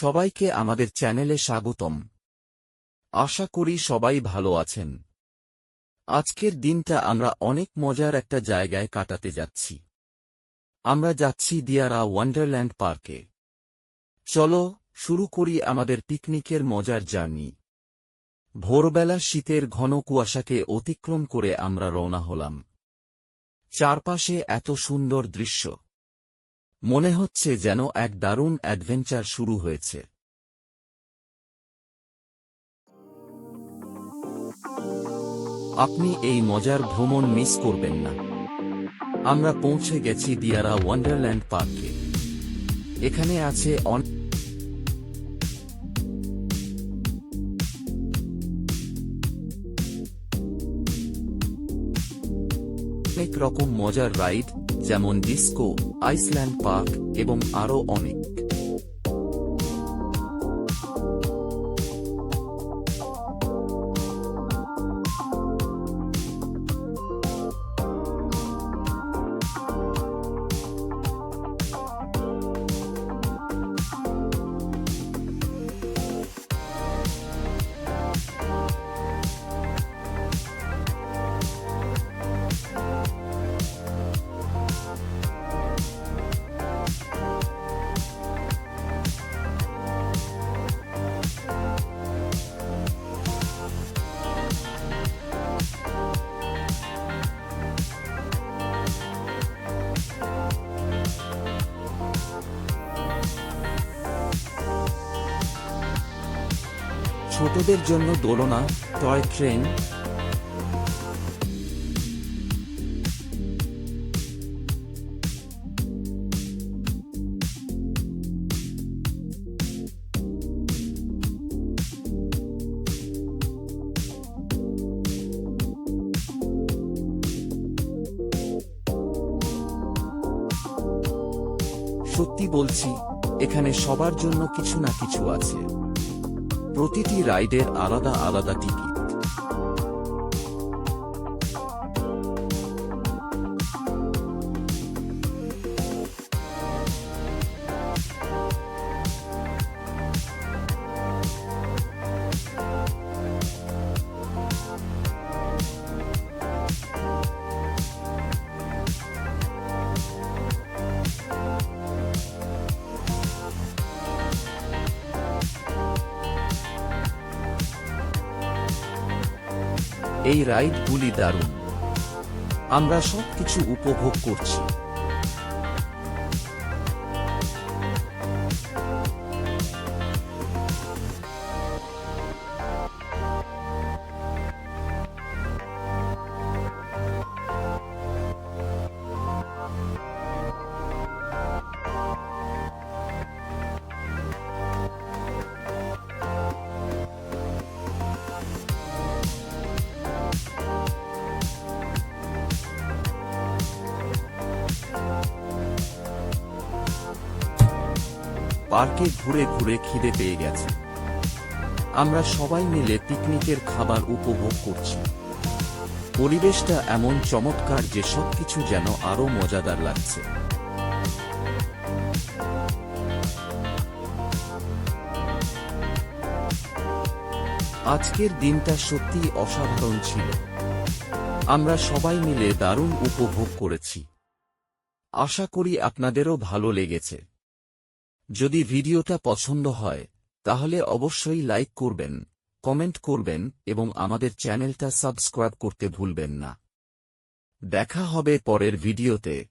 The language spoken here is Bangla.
সবাইকে আমাদের চ্যানেলে স্বাগতম। আশা করি সবাই ভালো আছেন। আজকের দিনটা আমরা অনেক মজার একটা জায়গায় কাটাতে যাচ্ছি। আমরা যাচ্ছি দিয়ারা ওয়ান্ডারল্যান্ড পার্কে। চলো, শুরু করি আমাদের পিকনিকের মজার জার্নি। ভোরবেলা শীতের ঘন কুয়াশাকে অতিক্রম করে আমরা রওনা হলাম। চারপাশে এত সুন্দর দৃশ্য। মনে হচ্ছে যেন এক দারুণ অ্যাডভেঞ্চার শুরু হয়েছে। আপনি এই মজার ভ্রমণ মিস করবেন না। আমরা পৌঁছে গেছি দিয়ারা ওয়ান্ডারল্যান্ড পার্কে। এখানে আছে অন অনেক রকম মজার রাইড যেমন ডিস্কো আইসল্যান্ড পার্ক এবং আরও অনেক। ছোটদের জন্য দোলনা টয় ট্রেন। সত্যি বলছি এখানে সবার জন্য কিছু না কিছু আছে। প্রতিটি রাইডের আলাদা আলাদা টিকিট। এই রাইডগুলি দারুণ। আমরা সবকিছু উপভোগ করছি। পার্কে ঘুরে ঘুরে খিদে পেয়ে গেছে। আমরা সবাই মিলে পিকনিকের খাবার উপভোগ করছি। পরিবেশটা এমন চমৎকার যে সবকিছু যেন আরও মজাদার লাগছে। আজকের দিনটা সত্যিই অসাধারণ ছিল। আমরা সবাই মিলে দারুণ উপভোগ করেছি। আশা করি আপনাদেরও ভালো লেগেছে। যদি ভিডিওটা পছন্দ হয়, তাহলে অবশ্যই লাইক করবেন, কমেন্ট করবেন এবং আমাদের চ্যানেলটা সাবস্ক্রাইব করতে ভুলবেন না। দেখা হবে পরের ভিডিওতে।